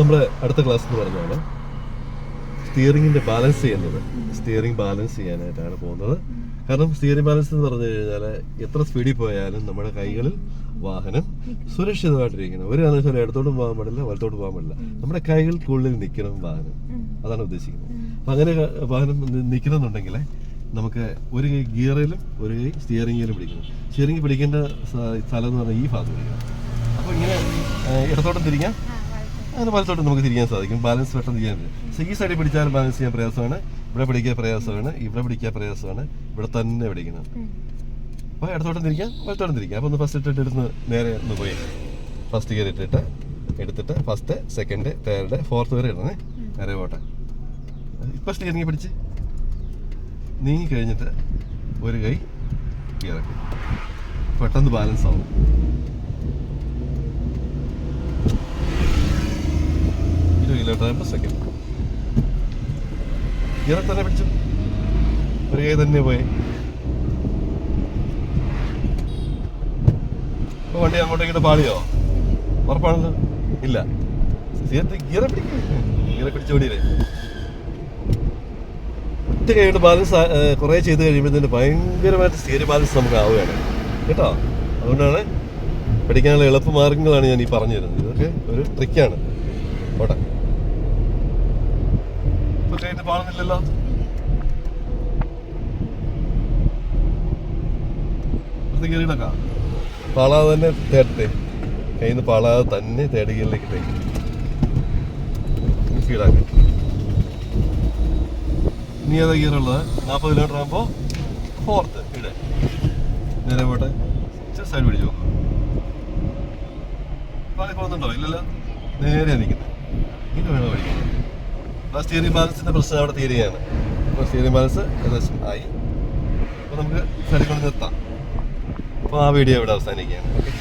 നമ്മുടെ അടുത്ത ക്ലാസ് എന്ന് പറഞ്ഞാണ് സ്റ്റിയറിംഗിന്റെ ബാലൻസ് ചെയ്യുന്നത്. സ്റ്റിയറിംഗ് ബാലൻസ് ചെയ്യാനായിട്ടാണ് പോകുന്നത്. കാരണം സ്റ്റിയറിംഗ് ബാലൻസ് എന്ന് പറഞ്ഞു കഴിഞ്ഞാൽ എത്ര സ്പീഡിൽ പോയാലും നമ്മുടെ കൈകളിൽ വാഹനം സുരക്ഷിതമായിട്ടിരിക്കണം. ഒരു കാരണവശാലും ഇടത്തോട്ട് പോകാൻ പാടില്ല വലത്തോട്ട് പോകാൻ പാടില്ല. നമ്മുടെ കൈകൾക്കുള്ളിൽ നിൽക്കണം വാഹനം. അതാണ് ഉദ്ദേശിക്കുന്നത്. അപ്പം അങ്ങനെ വാഹനം നിൽക്കണമെന്നുണ്ടെങ്കിൽ നമുക്ക് ഒരു കൈ ഗിയറിലും ഒരു കൈ സ്റ്റിയറിംഗിലും പിടിക്കണം. സ്റ്റിയറിംഗ് പിടിക്കേണ്ട സ്ഥലം എന്ന് പറഞ്ഞാൽ ഈ ഭാഗത്ത് പിടിക്കണം. അപ്പോൾ ഇങ്ങനെ ഇടത്തോട്ടും തിരിക്കാം. അങ്ങനെ വലത്തോട്ട് നമുക്ക് തിരിക്കാൻ സാധിക്കും. ബാലൻസ് പെട്ടെന്ന് ചെയ്യാൻ പറ്റും. പക്ഷേ ഈ സൈഡിൽ പിടിച്ചാൽ ബാലൻസ് ചെയ്യാൻ പ്രയാസമാണ്. ഇവിടെ പിടിക്കാൻ പ്രയാസമാണ്. ഇവിടെ പിടിക്കാൻ പ്രയാസമാണ്. ഇവിടെ തന്നെ പിടിക്കണം. അപ്പോൾ ഇടത്തോട്ടം തിരിക്കാം വലത്തോട്ടം തിരിക്കാം. അപ്പോൾ ഒന്ന് ഫസ്റ്റ് ഇട്ടിട്ട് എടുത്ത് നേരെ ഒന്ന് പോയി. ഫസ്റ്റ് ഗിയർ ഇട്ടിട്ട് എടുത്തിട്ട് ഫസ്റ്റ് സെക്കൻഡ് തേർഡ് ഫോർത്ത് വരെ ഇടണേ. നേരെ പോട്ടെ. ഇപ്പം സ്റ്റിയറിങ് പിടിച്ച്. നീങ്ങി കഴിഞ്ഞിട്ട് ഒരു കൈ ഇറക്കി. പെട്ടെന്ന് ബാലൻസ് ആവും. പെർ സെക്കൻഡ് ഗിയറെ തന്നെ പിടിച്ചു. ഒരു കൈ തന്നെ പോയി. ഇപ്പൊ വണ്ടി ഇങ്ങോട്ട് പാളിയോ? ഉറപ്പാണല്ലോ? ഇല്ല. ഗിയറെ പിടിക്കും? ഗിയറെ പിടിച്ചു ഓടിയില്ലേ? ഒറ്റ കൈകൊണ്ട് ബാലൻസ് കുറേ ചെയ്ത് കഴിയുമ്പോഴത്തേന് ഭയങ്കരമായിട്ട് സ്റ്റിയറിംഗ് ബാലൻസ് നമുക്ക് ആവുകയാണ്. കേട്ടോ? അതുകൊണ്ടാണ് പഠിക്കാനുള്ള എളുപ്പ മാർഗങ്ങളാണ് ഞാൻ ഈ പറഞ്ഞു തരുന്നത് ഇതൊക്കെ ഒരു ട്രിക്കാണ് പോട്ടെ. കൈയിട്ട് പാടുന്നില്ലല്ലോ ഇത് കയറിയിടക്കാം. പാളാതെ തന്നെ തേടട്ടെ. കയ്യിൽ നിന്ന് പാളാതെ തന്നെ തേടുകയിലേക്ക് ഇട്ടേ ഇനി ഏതാ ഗിയർ നാൽപ്പത് കിലോമീറ്റർ ആകുമ്പോൾ ഫോർത്ത് ഇടേ നേരെ പോട്ടെ. സൈഡ് പിടിച്ചു നോക്കും. പാളി പോകുന്നുണ്ടോ ഇല്ലല്ലോ. നേരെ നിൽക്കുന്നത് ഇത് വേണം പഠിക്കാൻ ആ സ്റ്റിയറിംഗ് ബാലൻസിന്റെ പ്രശ്നം അവിടെ തീരുകയാണ് അപ്പോൾ സ്റ്റിയറിംഗ് ബാലൻസ് ഏകദേശം ആയി. അപ്പോൾ നമുക്ക് സൈഡിൽ കൊണ്ട് നിർത്താം. അപ്പോൾ ആ വീഡിയോ ഇവിടെ അവസാനിക്കുകയാണ്. ഓക്കെ